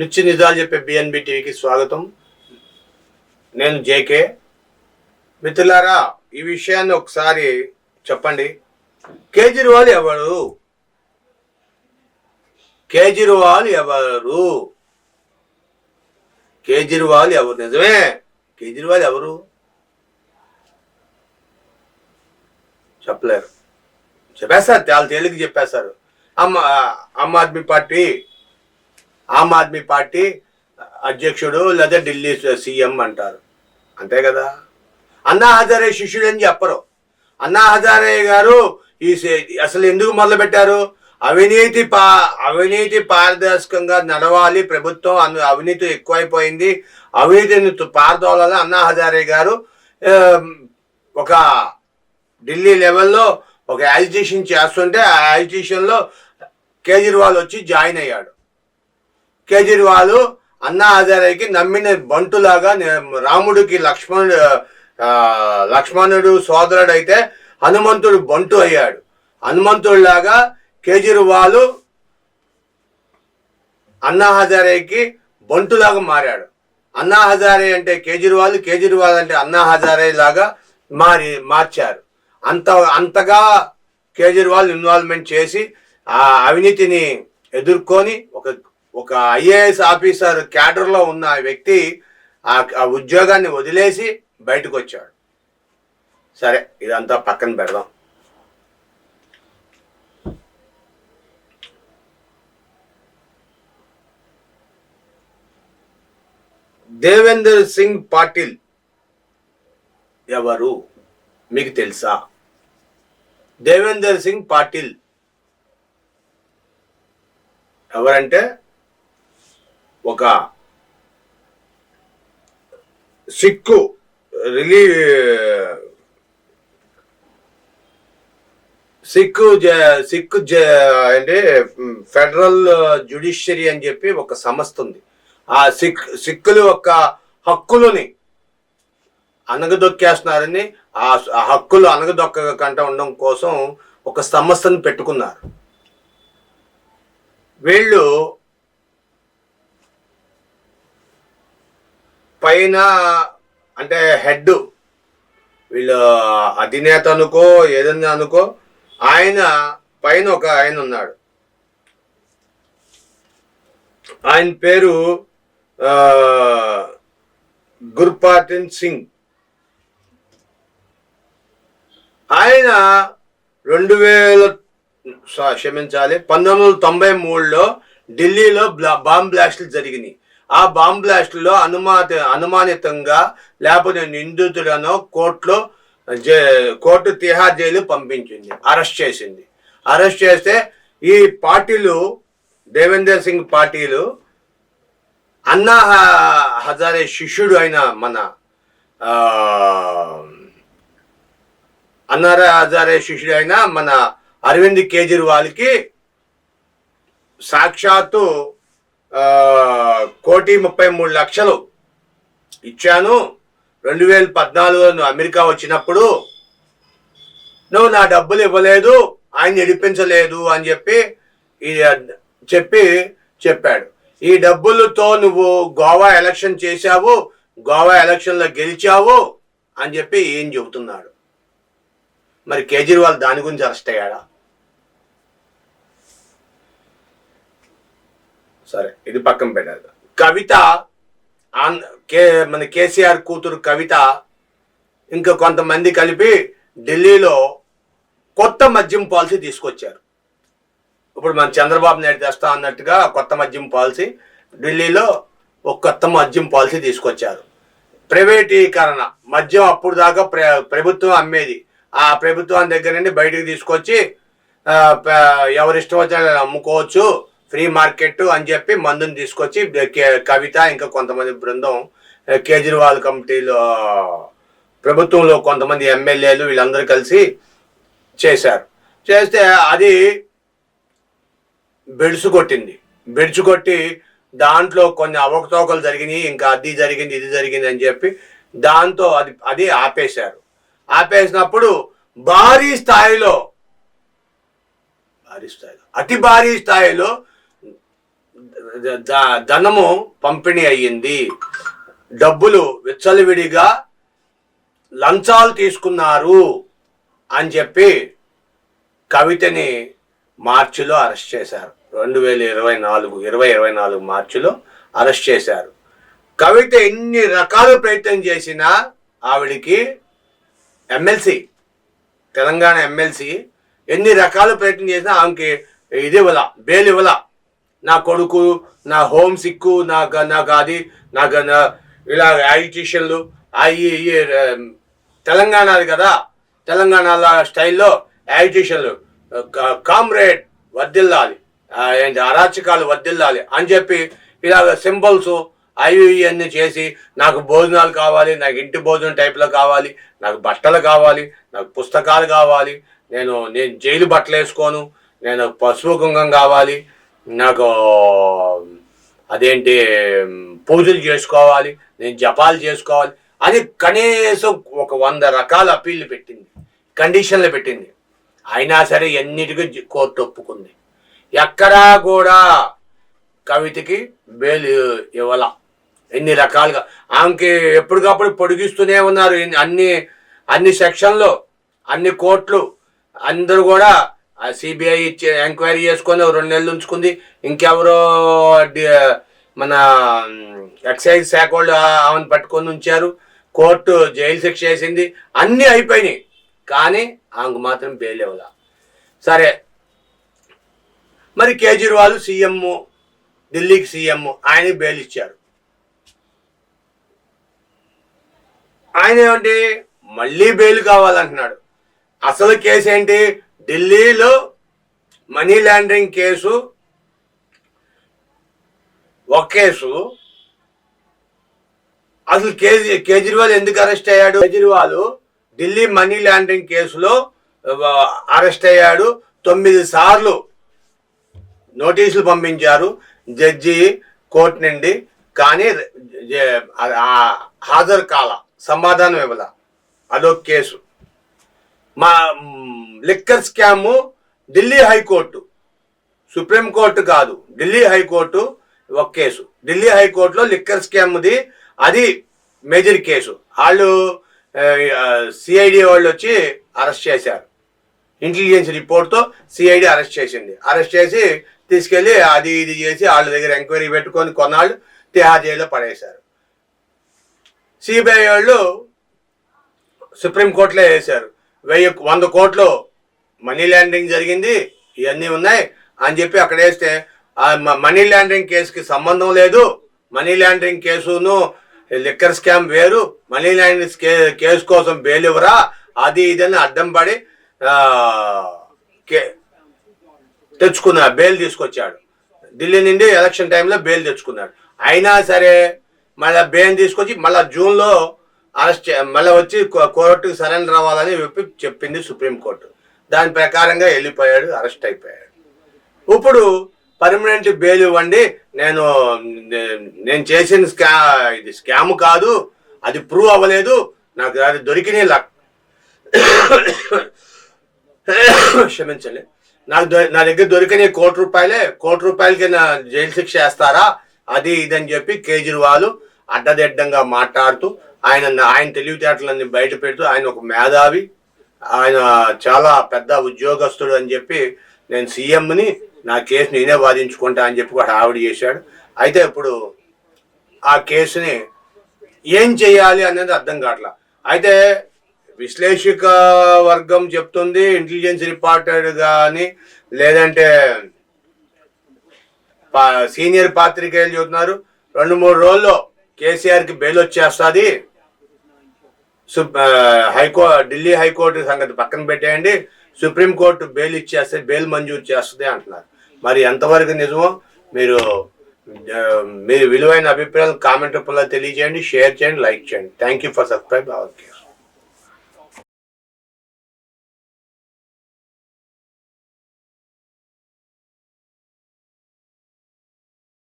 నిత్య నిజాలు చెప్పే బిఎన్బి టీవీకి స్వాగతం. నేను జేకే మిత్రులారా ఈ విషయాన్ని ఒకసారి చెప్పండి. కేజ్రీవాల్ ఎవరు? కేజ్రీవాల్ ఎవరు? కేజ్రీవాల్ ఎవరు? నిజమే. కేజ్రీవాల్ ఎవరు? చెప్పలేరు. చెప్పేస్తారు చాలా తేలిక చెప్పేస్తారు. అమ్మ ఆమ్ ఆద్మీ పార్టీ ఆమ్ ఆద్మీ పార్టీ అధ్యక్షుడు లేదా ఢిల్లీ సీఎం అంటారు. అంతే కదా? అన్నా హజారే శిష్యుడు అని చెప్పరు. అన్నా హజారే గారు ఈ సే- అసలు ఎందుకు మొదలుపెట్టారు? అవినీతి పా అవినీతి పారదర్శకంగా నడవాలి. ప్రభుత్వం అను- అవినీతి ఎక్కువైపోయింది. అవినీతిని తు- పారదోలాలి అన్నా హజారే గారు ఒక ఢిల్లీ లెవెల్లో ఒక యాజిటేషన్ చేస్తుంటే ఆ యాజిటేషన్లో కేజ్రీవాల్ వచ్చి జాయిన్ అయ్యాడు. కేజ్రీవాల్ అన్నా హజారేకి నమ్మిన బంటులాగా రాముడికి లక్ష్మణుడు లక్ష్మణుడు సోదరుడు అయితే హనుమంతుడు బంటు అయ్యాడు. హనుమంతుడిలాగా కేజ్రీవాల్ అన్నా హజారేకి బంటులాగా మారాడు. అన్నా హజారే అంటే కేజ్రీవాల్ కేజ్రీవాల్ అంటే అన్నా హజారే లాగా మారి మార్చారు. అంత అంతగా కేజ్రీవాల్ ఇన్వాల్వ్మెంట్ చేసి ఆ అవినీతిని ఎదుర్కొని ఒక ఒక ఐఏఎస్ ఆఫీసర్ క్యాడర్లో ఉన్న వ్యక్తి ఆ ఆ ఉద్యోగాన్ని వదిలేసి బయటకు వచ్చాడు సరే ఇదంతా పక్కన పెడదాం. దేవేందర్ సింగ్ పాటిల్ ఎవరు? మీకు తెలుసా? దేవేందర్ సింగ్ పాటిల్ ఎవరంటే ఒక సిక్కు రిలీ సిక్కు జ- సిక్కు జ- అంటే ఫెడరల్ జ్యుడిషియరీ అని చెప్పి ఒక సంస్థ ఉంది. ఆ సిక్ సిక్కులు యొక్క హక్కులని అనగదొక్కేస్తున్నారని ఆ ఆ హక్కులు అనగదొక్కకుండా ఉండడం కోసం ఒక సంస్థను పెట్టుకున్నారు. వీళ్ళు పైన అంటే హెడ్ వీళ్ళ అధినేత అనుకో ఏదన్నా అనుకో ఆయన పైన ఒక ఆయన ఉన్నాడు. ఆయన పేరు ఆ, గుర్పాటిన్ సింగ్. ఆయన రెండు వేల క్షమించాలి పంతొమ్మిది వందల తొంభై మూడులో ఢిల్లీలో బ్లా- బాంబ్ బ్లాస్టులు జరిగినాయి. ఆ బాంబ్ బ్లాస్టులో అనుమాత అనుమానితంగా లేకపోతే నిందితులను కోర్టులో జే కోర్టు తిహార్ జైలు పంపించింది అరెస్ట్ చేసింది. అరెస్ట్ చేస్తే ఈ పార్టీలు దేవేందర్ సింగ్ పార్టీలు అన్నా హజారే శిష్యుడు అయిన మన అన్నార అన్నారా హజారే శిష్యుడు అయిన మన అరవింద్ కేజ్రీవాల్కి సాక్షాత్తు కోటి ముప్పై మూడు లక్షలు ఇచ్చాను. రెండు వేల పద్నాలుగులో నువ్వు అమెరికా వచ్చినప్పుడు నువ్వు నా డబ్బులు ఇవ్వలేదు ఆయన నడిపించలేదు అని చెప్పి చెప్పి చెప్పాడు. ఈ డబ్బులతో నువ్వు గోవా ఎలక్షన్ చేశావు గోవా ఎలక్షన్లో గెలిచావు అని చెప్పి ఏం చెబుతున్నాడు. మరి కేజ్రీవాల్ దాని గురించి అరెస్ట్ అయ్యాడా? సరే ఇది పక్కన పెట్టారు కవిత ఆన్- కే మన కేసీఆర్ కూతురు కవిత ఇంకా కొంతమంది కలిపి ఢిల్లీలో కొత్త మద్యం పాలసీ తీసుకొచ్చారు. ఇప్పుడు మన చంద్రబాబు నాయుడు తెస్తా అన్నట్టుగా కొత్త మద్యం పాలసీ ఢిల్లీలో ఒక కొత్త మద్యం పాలసీ తీసుకొచ్చారు. ప్రైవేటీకరణ మద్యం అప్పుడు దాకా ప్ర ప్రభుత్వం అమ్మేది. ఆ ప్రభుత్వం దగ్గర నుండి బయటకు తీసుకొచ్చి ఎవరిష్టం వచ్చిన అమ్ముకోవచ్చు. ఫ్రీ మార్కెట్ అని చెప్పి మందుని తీసుకొచ్చి కే- కవిత ఇంకా కొంతమంది బృందం కేజ్రీవాల్ కమిటీలో ప్రభుత్వంలో కొంతమంది ఎమ్మెల్యేలు వీళ్ళందరూ కలిసి చేశారు. చేస్తే అది బెడుసు కొట్టింది బెడుసు కొట్టి దాంట్లో కొన్ని అవకతవకలు జరిగినాయి ఇంకా అది జరిగింది ఇది జరిగింది అని చెప్పి దాంతో అది అది ఆపేశారు. ఆపేసినప్పుడు భారీ స్థాయిలో భారీ స్థాయిలో అతి భారీ స్థాయిలో ధనము పంపిణీ అయ్యింది. డబ్బులు విచ్చలవిడిగా లంచాలు తీసుకున్నారు అని చెప్పి కవితని మార్చిలో అరెస్ట్ చేశారు. రెండు వేల ఇరవై నాలుగు ఇరవై ఇరవై నాలుగు మార్చిలో అరెస్ట్ చేశారు. కవిత ఎన్ని రకాల ప్రయత్నం చేసినా ఆవిడికి ఎమ్మెల్సీ తెలంగాణ ఎమ్మెల్సీ ఎన్ని రకాల ప్రయత్నం చేసినా ఆమెకి ఇది ఇవ్వాల బెయిల్ ఇవ్వాల. నా కొడుకు నా హోమ్ సిక్కు నాకు నాకు అది నాకు ఇలా యాజిటేషన్లు అవి తెలంగాణది కదా. తెలంగాణ స్టైల్లో యాజిటేషన్లు కామ్రేడ్ వద్దిల్లాలి ఏంటి అరాచకాలు వద్దిల్లాలి అని చెప్పి ఇలాగ సింబల్స్ అవి ఇవన్నీ చేసి నాకు భోజనాలు కావాలి నాకు ఇంటి భోజనం టైప్లో కావాలి నాకు బట్టలు కావాలి నాకు పుస్తకాలు కావాలి నేను నేను జైలు బట్టలు వేసుకోను నేను పసుపు కుంగం కావాలి నాకు అదేంటి పూజలు చేసుకోవాలి నేను జపాలు చేసుకోవాలి అని కనీసం ఒక వంద రకాల అప్పీళ్ళు పెట్టింది కండిషన్లు పెట్టింది. అయినా సరే ఎన్నిటికీ కోర్టు ఒప్పుకుంది. ఎక్కడా కూడా కవితకి బెయిల్ ఇవ్వాల. ఎన్ని రకాలుగా ఆమెకి ఎప్పటికప్పుడు పొడిగిస్తూనే ఉన్నారు అన్ని అన్ని సెక్షన్లు అన్ని కోర్టులు అందరూ కూడా సిబిఐ ఎంక్వైరీ చేసుకొని రెండు నెలలు ఉంచుకుంది. ఇంకెవరో మన ఎక్సైజ్ శాఖ వాళ్ళు ఆమెను పట్టుకొని ఉంచారు. కోర్టు జైలు శిక్ష వేసింది. అన్నీ అయిపోయినాయి. కానీ ఆమెకు మాత్రం బెయిల్ ఇవ్వాల. సరే. మరి కేజ్రీవాల్ సీఎం ఢిల్లీకి సీఎం ఆయన బెయిల్ ఇచ్చారు. ఆయన ఏమంటే మళ్ళీ బెయిల్ కావాలంటున్నాడు. అసలు కేసు ఏంటి? ఢిల్లీలో మనీ లాండరింగ్ కేసు ఒక కేసు. అసలు కేజీ కేజ్రీవాల్ ఎందుకు అరెస్ట్ అయ్యాడు? కేజ్రీవాల్ ఢిల్లీ మనీ లాండరింగ్ కేసులో అరెస్ట్ అయ్యాడు. తొమ్మిది సార్లు నోటీసులు పంపించారు జడ్జి కోర్టు నుండి. కానీ హాజరు కాల సమాధానం ఇవ్వాల. అదొక కేసు. మా liquor scam Delhi high court. Supreme court కాదు. ఢిల్లీ హైకోర్టు ఒక కేసు. ఢిల్లీ హైకోర్టులో లిక్కర్ స్కామ్ది అది మేజర్ కేసు. వాళ్ళు సిఐడి వాళ్ళు వచ్చి అరెస్ట్ చేశారు. ఇంటెలిజెన్స్ రిపోర్ట్తో సిఐడి అరెస్ట్ చేసింది. అరెస్ట్ చేసి తీసుకెళ్ళి అది ఇది చేసి వాళ్ళ దగ్గర ఎంక్వైరీ పెట్టుకొని కొన్నాళ్ళు తిహార్ జైల్లో పడేశారు. సిబిఐ వాళ్ళు సుప్రీంకోర్టులో వేశారు. వెయ్యి వంద కోట్లు మనీ ల్యాండరింగ్ జరిగింది ఇవన్నీ ఉన్నాయి అని చెప్పి అక్కడ వేస్తే ఆ మ- మనీ లాండరింగ్ కేసుకి సంబంధం లేదు. మనీ ల్యాండరింగ్ కేసును లిక్కర్ స్కామ్ వేరు. మనీ లాండరింగ్ కే- కేసు కోసం బెయిల్ ఇవ్వరా? అది ఇదని అడ్డం పడి ఆ, కే- బెయిల్ తీసుకొచ్చాడు. ఢిల్లీ నుండి ఎలక్షన్ టైంలో బెయిల్ తెచ్చుకున్నాడు. అయినా సరే మళ్ళీ బెయిల్ తీసుకొచ్చి మళ్ళీ జూన్లో అరెస్ట్ మళ్ళీ వచ్చి కోర్టుకు సరెండర్ అవ్వాలని చెప్పి చెప్పింది సుప్రీంకోర్టు దాని ప్రకారంగా వెళ్ళిపోయాడు అరెస్ట్ అయిపోయాడు. ఇప్పుడు పర్మనెంట్ బెయిల్ ఇవ్వండి నేను నేను చేసిన స్కా ఇది స్కామ్ కాదు అది ప్రూవ్ అవ్వలేదు నాకు అది దొరికిన లక్ క్షమించండి. నాకు నా దగ్గర దొరికిన కోటి రూపాయలే కోటి రూపాయలకి నా జైలు శిక్ష వేస్తారా? అది ఇదని చెప్పి కేజ్రీవాల్ అడ్డదిడ్డంగా మాట్లాడుతూ ఆయన ఆయన తెలివితేటలన్నీ బయట పెడుతూ ఆయన ఒక మేధావి. ఆయన చాలా పెద్ద ఉద్యోగస్తుడు అని చెప్పి నేను సీఎంని నా కేసు నేనే వాదించుకుంటా అని చెప్పి కూడా ఆవిడ చేశాడు. అయితే ఇప్పుడు ఆ కేసుని ఏం చేయాలి అనేది అర్థం కావట్లా. అయితే విశ్లేషక వర్గం చెప్తుంది ఇంటెలిజెన్స్ రిపోర్టెడ్ కానీ లేదంటే పా- సీనియర్ పాత్రికేయులు చెబుతున్నారు. రెండు మూడు రోజుల్లో కేసీఆర్కి బెయిల్ వచ్చేస్తుంది. హైకో ఢిల్లీ హైకోర్టు సంగతి పక్కన పెట్టేయండి. సుప్రీంకోర్టు బెయిల్ ఇచ్చేస్తే బెయిల్ మంజూరు చేస్తుంది అంటున్నారు. మరి ఎంతవరకు నిజమో మీరు మీరు విలువైన అభిప్రాయాలు కామెంట్ రూపంలో తెలియజేయండి షేర్ చేయండి లైక్ చేయండి. Thank you for subscribe our care